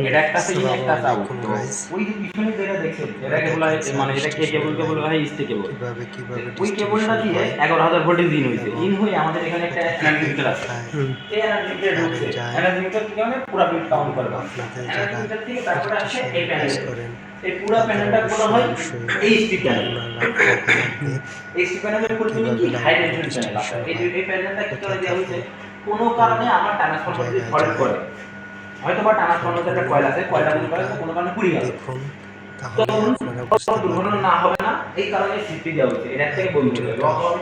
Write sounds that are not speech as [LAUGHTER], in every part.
এটা একটা ইন একটা তো ওই যে পিছনে যেটা দেখছেন এটাকে বলা হয় মানে কেবল কে বলা হয় স্টে কেবল কীভাবে কীভাবে ওই কেবলটা দিয়ে হয়, এগারো হাজার ভোল্টেজ ইন হয়েছে। ইন হয়ে আমাদের এখানে একটা এনার্জি আছে। এই এনার্জি ঢুকছে। এনার্জি কি মানে পুরো বিল কাউন্ট করে মিটার থেকে তারপরে আসে এই প্যানেল এই পুরো প্যানেলটা বলা হয় এই প্যানেল এই প্যানেলের ফুল মিনিং কি হাই প্যানেল এই এই প্যানেলটা কি করে দেওয়া হয়েছে? কোনো কারণে আমার ট্রান্সফরমার যদি ফল্ট করে হয়তো বা ট্রান্সফরমারের একটা কয়েল আছে কয়েলটা মনে করে কোনো কারণে পুড়ে গেল দেখুন তো তাহলে আপনারা বুঝতে কোনো দুর্ঘটনা না হবে না এই কারণে সিপি দেওয়া হচ্ছে এটা থেকে বন্ধ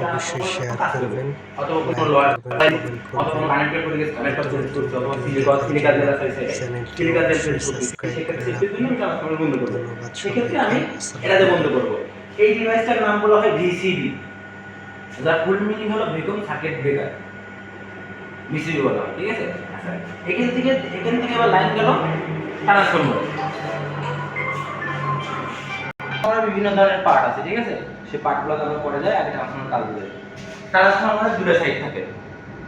অবশ্যই শেয়ার করবেন। অথবা কোনো লয়ার অথবা কানেক্টেড করে গেছে কানেক্টর করতে অথবা সিলিকা সিলিকা জেল আছে সিলিকা জেল চেঞ্জ অবশ্যই করতে সাবস্ক্রাইব সেক্ষেত্রে বন্ধ করব। আমি এটাতে বন্ধ করব। এই ডিভাইসটার নাম বলা হয় ভিসিবি যার ফুল মিনিং হলো ভেকুম সার্কিট ব্রেকার ভিসিবি বলা হয় ঠিক আছে? আচ্ছা, এখান থেকে এখান থেকে আবার লাইন গেল ট্রান্সফরমার আমার বিভিন্ন ধরনের পার্ট আছে ঠিক আছে? সেই পার্টগুলো তারপর পরে যায় আগে ট্রান্সফরমার কাজ করে ট্রান্সফরমারের দুটো সাইড থাকে।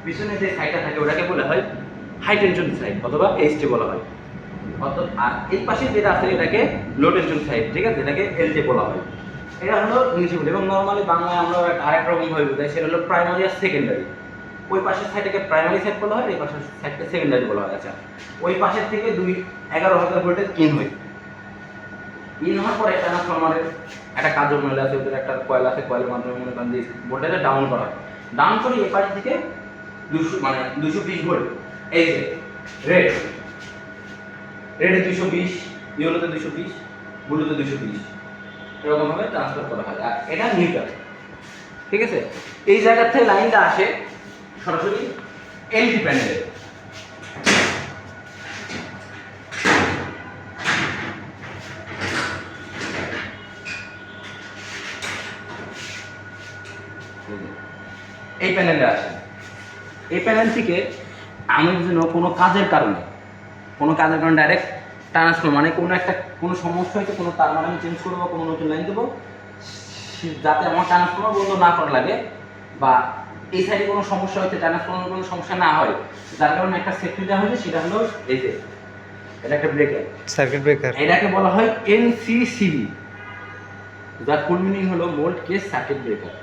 পিছনে যে সাইডটা থাকে ওটাকে বলা হয় হাই টেনশন সাইড অথবা এইচটি বলা হয়। অত আর এই পাশে যেটা আছে এটাকে লো টেনশন সাইড ঠিক আছে? এটাকে এলটি বলা হয়। এটা হলো ইংলিশে বলি এবং নর্মালি বাংলায় আমরা আরেক রকম ভাবে বোঝাই সেটা হলো প্রাইমারি আর সেকেন্ডারি ওই পাশের সাইডটাকে প্রাইমারি সাইড বলা হয় এই পাশের সাইডকে সেকেন্ডারি বলা হয়। আচ্ছা ওই পাশের থেকে দুই এগারো হাজার ভোল্টেজ ইন হয়। ইন হওয়ার পরে ট্রান্সফরমারের একটা কার্যপ্রণালী আছে, ওদের একটা কয়েল আছে কয়েলের মাধ্যমে মনে করেন যে ভোল্টেজটা ডাউন করা হয়। ডাউন করে এই পাশ থেকে দুশো মানে দুশো বিশ ভোল্ট। এই যে রেড রেডে দুশো বিশ ইয়েলোতে দুশো বিশ ব্লুতে দুশো বিশ। এরকমভাবে ট্রান্সফার করা হয়। আর এটা নিউট্রাল ঠিক আছে? এই জায়গা থেকে লাইনটা আসে সরাসরি এলটি প্যানেলে এই প্যানেলে আসে এই প্যানেল থেকে আমি যেন কোনো কাজের কারণে, কোনো কাজের কারণে ডাইরেক্ট ট্রান্সফার মানে কোনো একটা, কোনো সমস্যা হয়েছে কোনো তার মানে আমি চেঞ্জ করব কোনো নতুন লাইন দেবো যাতে আমার ট্রান্সফর্মার বন্ধ না করা লাগে বা এই সাইডে কোনো সমস্যা হয়েছে ট্রান্সফর্মার কোনো সমস্যা না হয় যার কারণে একটা সেফটি দেওয়া হয়েছে সেটা হলো এই যে এটা একটা ব্রেকার সার্কিট ব্রেকার এটাকে বলা হয় এনসিসিবি। যার ফুল মিনিং হলো mould case circuit breaker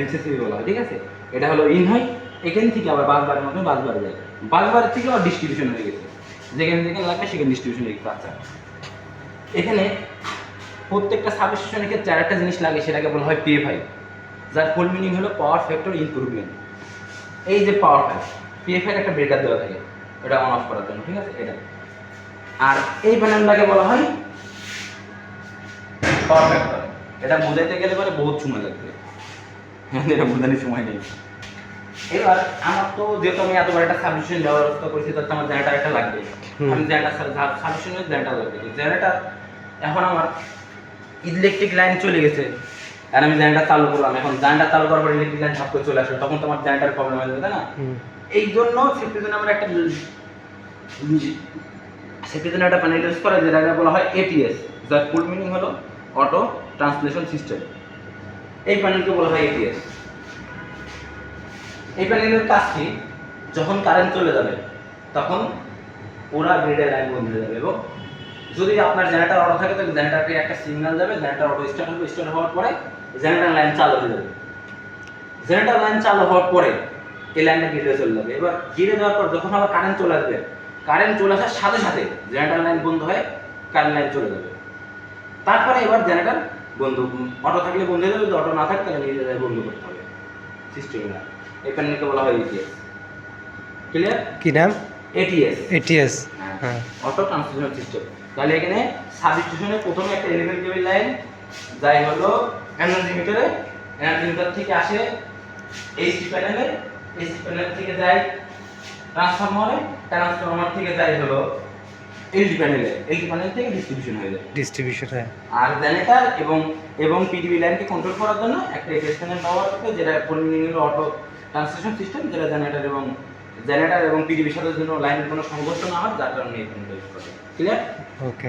NCCB বলা হয় ঠিক আছে? এটা হলো ইন হয় এখান থেকে আবার বাসবারের মধ্যে বাসবার যায়। বাসবারের থেকে আবার ডিস্ট্রিবিউশন হয়ে গেছে। যেখানে যেখানে লাগবে সেখানে ডিস্ট্রিবিউশন হয়ে গেছে আচ্ছা। এখানে প্রত্যেকটা সাবস্টেশনের ক্ষেত্রে আরেকটা জিনিস লাগে সেটাকে বলা হয় পিএফআই যার ফুল মিনিং হলো পাওয়ার ফ্যাক্টর ইমপ্রুভমেন্ট এই যে পাওয়ার পাওয়ারটা পিএফআই একটা ব্রেকার দেওয়া থাকে এটা অন অফ করার জন্য ঠিক আছে? এটা। আর এই প্যানেলটাকে বলা হয় পাওয়ার ফ্যাক্টর এটা বোঝাইতে গেলে পরে বহুত সময় লাগবে। [LAUGHS] এটা বোঝানোর সময় নেই। এবার আমার তো যেহেতু আমি এতবার একটা সাবস্টেশন দেওয়ার ব্যবস্থা করেছি তাতে আমার জেনারেটার একটা লাগবে। আমি জেনারেটার সাবস্টেশনের জেনারেটার লাগবে। জেনারেটার এখন আমার ইলেকট্রিক লাইন চলে গেছে। আর আমি জেনারেটার চালু করলাম। এখন জেনারেটার চালু করার পর ইলেকট্রিক লাইন ঝাপ করে চলে আসবে তখন তো আমার জেনারেটার প্রবলেম হয়ে যাবে তাই না? এই জন্য সেফটির জন্য আমরা একটা সেফটির জন্য একটা প্যানেল ইউজ করা যেটাকে বলা হয় এটিএস যার ফুল মিনিং হলো অটো ট্রান্সলেশন সিস্টেম এই প্যানেলকে বলা হয় এটিএস এই প্যানেলের কাজ কি? যখন কারেন্ট চলে যাবে তখন পুরা গ্রিডের লাইন বন্ধ হয়ে যাবে এবং যদি আপনার জেনারেটার অটো থাকে, তাহলে জেনারেটারকে একটা সিগন্যাল যাবে জেনারেটার অটো স্টার্ট হবে স্টার্ট হওয়ার পরে জেনারেটার লাইন চালু হয়ে যাবে। জেনারেটার লাইন চালু হওয়ার পরে এই লাইনটা গ্রিডে চলে যাবে। এবার গ্রিডে যাওয়ার পর যখন আবার কারেন্ট চলে আসবে কারেন্ট চলে আসার সাথে সাথে জেনারেটার লাইন বন্ধ হয়ে কারেন্ট লাইন চলে যাবে। তারপরে এবার জেনারেটার বন্ধ অটো থাকলে বন্ধ হয়ে যাবে, যদি অটো না থাকে, তাহলে নিজে যায় বন্ধ করতে হবে। সিস্টেমে না এই বলা হয় এটিএস ক্লিয়ার কি নাম? এটিএস এটিএস হ্যাঁ। Auto transmission system. তাহলে এখানে সাব স্টেশনে প্রথমে একটা এলিভেন কেবল লাইন যাই হলো এনার্জি মিটারে এনার্জি মিটার থেকে আসে এইচটি প্যানেলে এইচটি প্যানেল থেকে যায় ট্রান্সফরমারে ট্রান্সফরমার থেকে যায় হলো এলডি প্যানেলে এলডি প্যানেল থেকে ডিস্ট্রিবিউশন হয়ে যায়। ডিস্ট্রিবিউশন হ্যাঁ। আর জেনারেটর এবং এবং পিডিবি লাইনকে কন্ট্রোল করার জন্য একটা এক্সটেনশন পাওয়ার থাকে যেটা হলো অটো ট্রান্সমিশন সিস্টেম যেটা জেনারেটর এবং জেনারেটর এবং পিডিবির সাথে জন্য লাইনের কোনো সংঘর্ষ না হয় যার কারণে এই প্যানেলটা ইউজ করে ক্লিয়ার ওকে